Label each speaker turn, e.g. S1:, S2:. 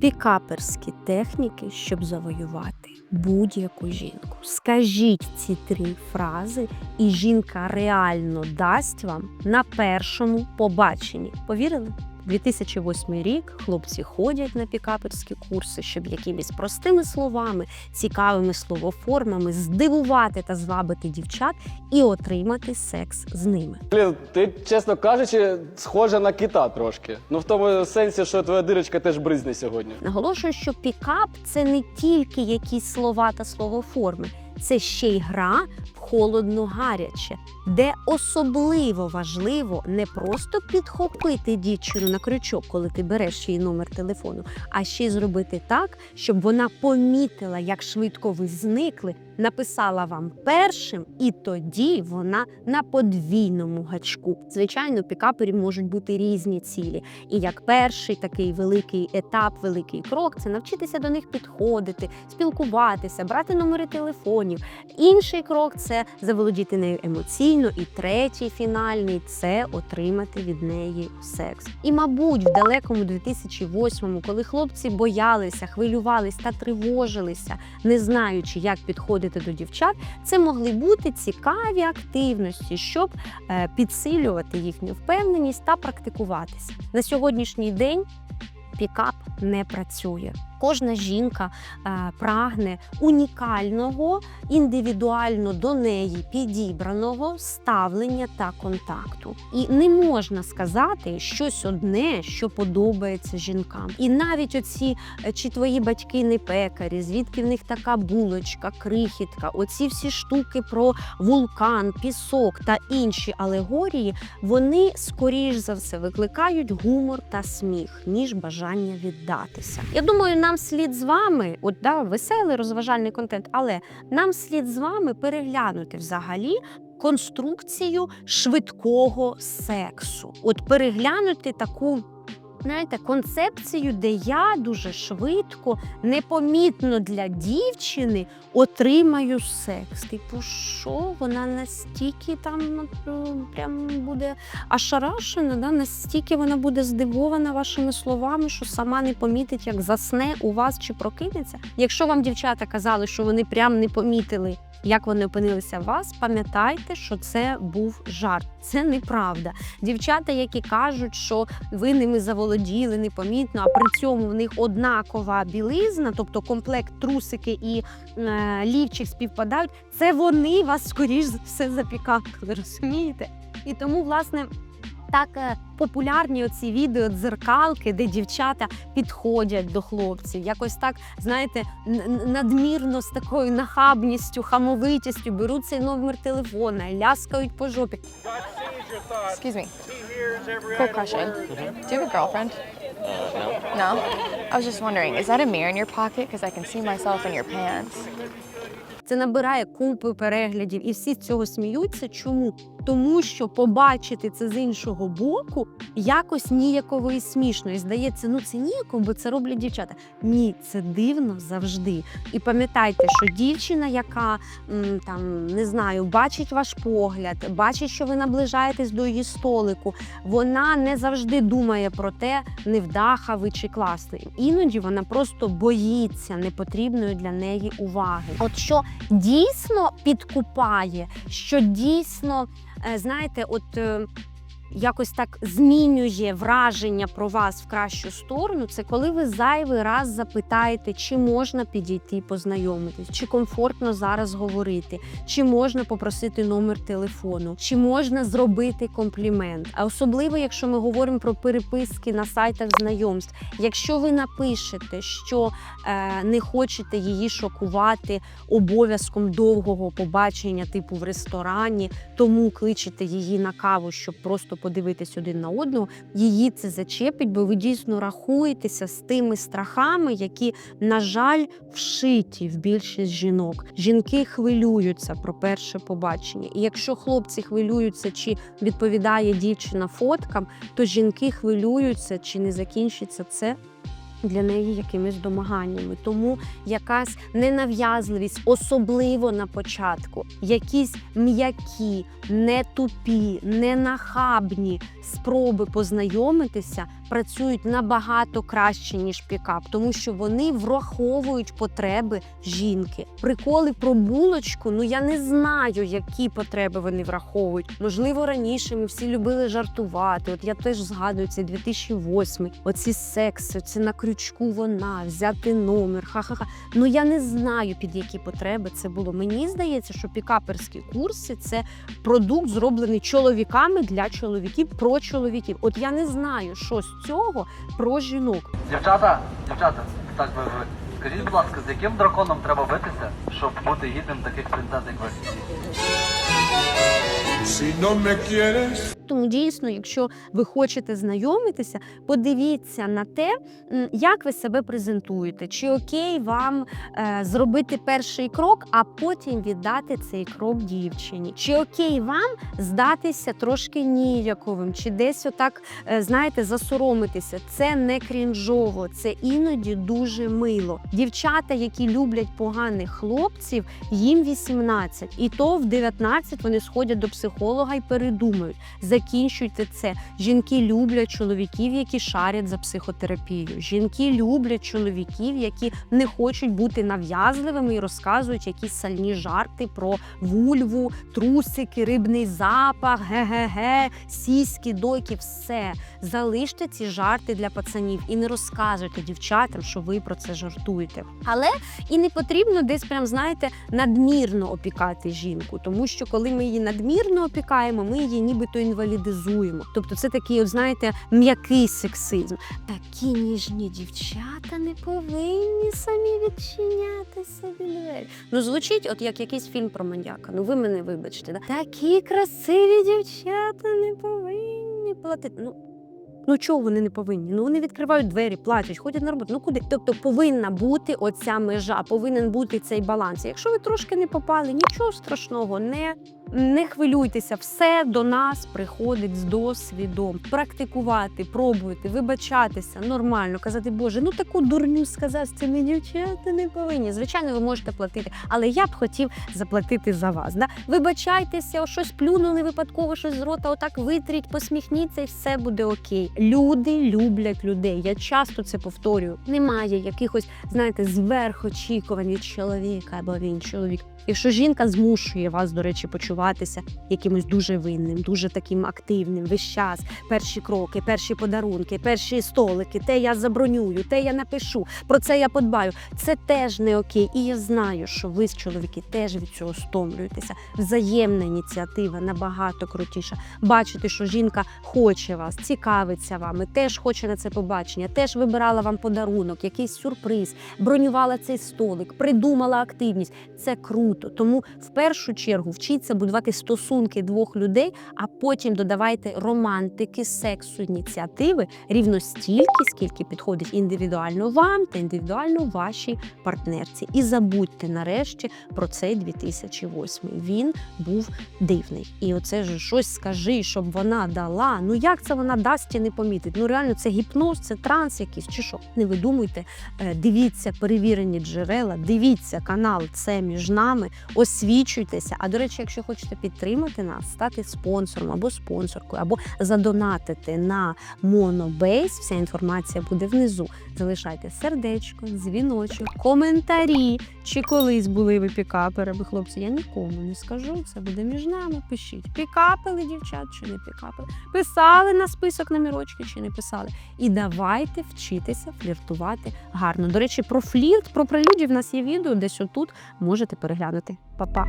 S1: пікаперські техніки, щоб завоювати будь-яку жінку. Скажіть ці три фрази, і жінка реально дасть вам на першому побаченні. Повірили? 2008 рік хлопці ходять на пікаперські курси, щоб якимись простими словами, цікавими словоформами здивувати та звабити дівчат і отримати секс з ними.
S2: Блін, ти, чесно кажучи, схожа на кита трошки. Ну в тому сенсі, що твоя дирочка теж бризне сьогодні.
S1: Наголошую, що пікап це не тільки якісь слова та словоформи, це ще й гра в холодно-гаряче, де особливо важливо не просто підхопити дівчину на крючок, коли ти береш її номер телефону, а ще й зробити так, щоб вона помітила, як швидко ви зникли, написала вам першим, і тоді вона на подвійному гачку. Звичайно, пікапері можуть бути різні цілі. І як перший такий великий етап, великий крок це навчитися до них підходити, спілкуватися, брати номери телефонів. Інший крок це заволодіти нею емоційно. І третій фінальний це отримати від неї секс. І, мабуть, в далекому 2008-му, коли хлопці боялися, хвилювались та тривожилися, не знаючи, як підходити до дівчат, це могли бути цікаві активності, щоб е, підсилювати їхню впевненість та практикуватися. На сьогоднішній день пікап не працює. Кожна жінка е, прагне унікального, індивідуально до неї підібраного ставлення та контакту. І не можна сказати щось одне, що подобається жінкам. І навіть оці е, чи твої батьки не пекарі, звідки в них така булочка, крихітка, оці всі штуки про вулкан, пісок та інші алегорії, вони скоріш за все викликають гумор та сміх, ніж бажання віддатися. Я думаю, нам слід з вами, от да, веселий розважальний контент, але нам слід з вами переглянути взагалі. Конструкцію швидкого сексу, от переглянути таку, знаєте, концепцію, де я дуже швидко, непомітно для дівчини отримаю секс. Типу, що вона настільки там ну, прям буде ошарашена, да? настільки вона буде здивована вашими словами, що сама не помітить, як засне у вас чи прокинеться. Якщо вам дівчата казали, що вони прям не помітили. Як вони опинилися в вас, пам'ятайте, що це був жарт. Це неправда. Дівчата, які кажуть, що ви ними заволоділи непомітно, а при цьому в них однакова білизна, тобто комплект трусики і е, лівчик співпадають, це вони вас скоріш за все запікали, розумієте? І тому, власне. Так е, популярні оці відео дзеркалки, де дівчата підходять до хлопців, якось так, знаєте, надмірно з такою нахабністю, хамовитістю беруть цей номер телефона, ляскають по жопі.
S3: Excuse me. Quick question. Do you have a girlfriend? no. I was just wondering, is that a mirror in your pocket? Because I can see myself in your pants.
S1: Це набирає купи переглядів, і всі з цього сміються. Чому? Тому що побачити це з іншого боку якось ніяково і смішно. І здається, ну це ніяково, бо це роблять дівчата. Ні, це дивно завжди. І пам'ятайте, що дівчина, яка там не знаю, бачить ваш погляд, бачить, що ви наближаєтесь до її столику, вона не завжди думає про те, невдаха ви чи класний. Іноді вона просто боїться непотрібної для неї уваги. От що дійсно підкупає, що дійсно, знаєте, от. Якось так змінює враження про вас в кращу сторону. Це коли ви зайвий раз запитаєте, чи можна підійти познайомитись, чи комфортно зараз говорити, чи можна попросити номер телефону, чи можна зробити комплімент. А особливо, якщо ми говоримо про переписки на сайтах знайомств. Якщо ви напишете, що е, не хочете її шокувати обов'язком довгого побачення, типу в ресторані, тому кличете її на каву, щоб просто подивитись один на одного, її це зачепить, бо ви дійсно рахуєтеся з тими страхами, які, на жаль, вшиті в більшість жінок. Жінки хвилюються про перше побачення. І якщо хлопці хвилюються, чи відповідає дівчина фоткам, то жінки хвилюються, чи не закінчиться це для неї якимись домаганнями. Тому якась ненав'язливість, особливо на початку, якісь м'які, не тупі, не нахабні спроби познайомитися працюють набагато краще ніж пікап, тому що вони враховують потреби жінки. Приколи про булочку. Ну я не знаю, які потреби вони враховують. Можливо, раніше ми всі любили жартувати. От я теж згадую цей 2008, Оці секси, це на крючку вона, взяти номер. Ха-ха-ха. Ну я не знаю під які потреби це було. Мені здається, що пікаперські курси це продукт, зроблений чоловіками для чоловіків про чоловіків. От я не знаю, що з цього про жінок.
S4: Дівчата, дівчата, так ви, ви. Скажіть, будь ласка, з яким драконом треба битися, щоб бути гідним таких принцес, як ви?
S1: Тому дійсно, якщо ви хочете знайомитися, подивіться на те, як ви себе презентуєте. Чи окей вам е, зробити перший крок, а потім віддати цей крок дівчині? Чи окей вам здатися трошки ніяковим, чи десь отак, е, знаєте, засоромитися? Це не крінжово, це іноді дуже мило. Дівчата, які люблять поганих хлопців, їм 18. І то в 19 вони сходять до психолога і передумають. Закінчуйте це. Жінки люблять чоловіків, які шарять за психотерапію. Жінки люблять чоловіків, які не хочуть бути нав'язливими і розказують якісь сальні жарти про вульву, трусики, рибний запах, ге-ге-ге, сіські, дойки, все. Залиште ці жарти для пацанів і не розказуйте дівчатам, що ви про це жартуєте. Але і не потрібно десь, прям знаєте, надмірно опікати жінку, тому що коли ми її надмірно опікаємо, ми її нібито інвалідизуємо. Тобто, це такий, от знаєте, м'який сексизм. Такі ніжні дівчата не повинні самі відчиняти собі двері. Ну звучить, от як якийсь фільм про маньяка. Ну ви мене вибачте, да? такі красиві дівчата не повинні платити. Ну Ну чого вони не повинні? Ну вони відкривають двері, плачуть, ходять на роботу. Ну куди? Тобто повинна бути оця межа, повинен бути цей баланс. Якщо ви трошки не попали, нічого страшного, не, не хвилюйтеся, все до нас приходить з досвідом. Практикувати, пробуйте, вибачатися нормально, казати, Боже, ну таку дурню сказав з цими дівчата не повинні. Звичайно, ви можете платити, але я б хотів заплатити за вас. Да? Вибачайтеся, щось плюнули випадково, щось з рота, отак витріть, посміхніться, і все буде окей. Люди люблять людей. Я часто це повторюю. Немає якихось, знаєте, зверхочікувань від чоловіка або він чоловік. Якщо жінка змушує вас, до речі, почуватися якимось дуже винним, дуже таким активним, весь час, перші кроки, перші подарунки, перші столики, те я забронюю, те я напишу, про це я подбаю. Це теж не окей. І я знаю, що ви, чоловіки, теж від цього стомлюєтеся. Взаємна ініціатива набагато крутіша. Бачити, що жінка хоче вас, цікавиться вами, теж хоче на це побачення, теж вибирала вам подарунок, якийсь сюрприз, бронювала цей столик, придумала активність. Це круто. Тому в першу чергу вчіться будувати стосунки двох людей, а потім додавайте романтики, сексу, ініціативи рівно стільки, скільки підходить індивідуально вам та індивідуально вашій партнерці. І забудьте нарешті про цей 2008. Він був дивний. І оце ж щось скажи, щоб вона дала. Ну як це вона дасть і не помітить? Ну реально це гіпноз, це транс якийсь чи що? Не видумуйте, Е, дивіться перевірені джерела, дивіться канал Це між нами, освічуйтеся. А до речі, якщо хочете підтримати нас, стати спонсором або спонсоркою, або задонатити на Монобейс, вся інформація буде внизу. Залишайте сердечко, дзвіночок, коментарі. Чи колись були ви пікаперами, хлопці? Я нікому не скажу. Це буде між нами. Пишіть, пікапили дівчат чи не пікапили. Писали на список номерочки чи не писали. І давайте вчитися фліртувати гарно. До речі, про флірт, про прелюдів в нас є відео, десь отут можете переглянути. Па-па!